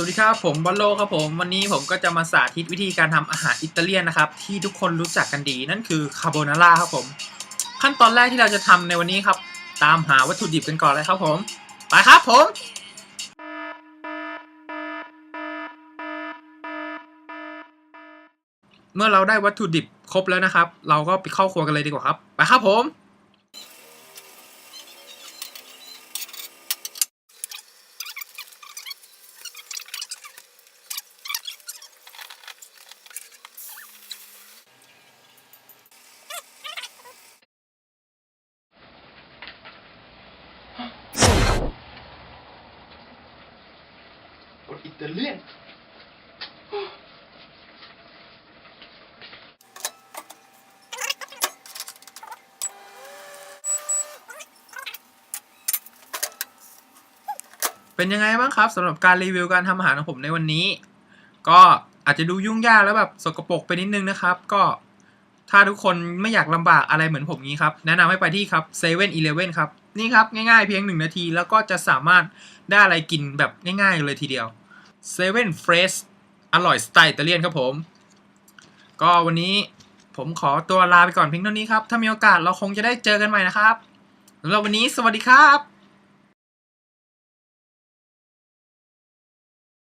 สวัสดีครับผมบอลโลครับผมวันนี้ผมก็จะมาสาธิตวิธีการทำอาหารอิตาเลียนนะครับ ที่ทุกคนรู้จักกันดีนั่นคือคาโบนาร่าครับผม ขั้นตอนแรกที่เราจะทำในวันนี้ครับ ตามหาวัตถุดิบกันก่อนเลยครับผม ไปครับผม เมื่อเราได้วัตถุดิบครบแล้วนะครับ เราก็ไปเข้าครัวกันเลยดีกว่าครับ ไปครับผม อิตาเลียนเป็นยังไงบ้างครับสำหรับการรีวิวการทำอาหารของผมในวันนี้ ก็อาจจะดูยุ่งยากแล้วแบบสกปรกไปนิดนึงนะครับ ก็ถ้าทุกคนไม่อยากลำบากอะไรเหมือนผมนี้ครับ แนะนำให้ไปที่ครับเซเว่นอีเลฟเว่นครับ นี่ครับ ง่ายๆเพียงหนึ่งนาที แล้วก็จะสามารถได้อะไรกินแบบง่ายๆเลยทีเดียว เซเว่นเฟรชอร่อยสไตล์อิตาเลียนครับผม ก็วันนี้ผมขอตัวลาไปก่อนเพียงเท่านี้ครับ ถ้ามีโอกาสเราคงจะได้เจอกันใหม่นะครับสำหรับวันนี้สวัสดีครับ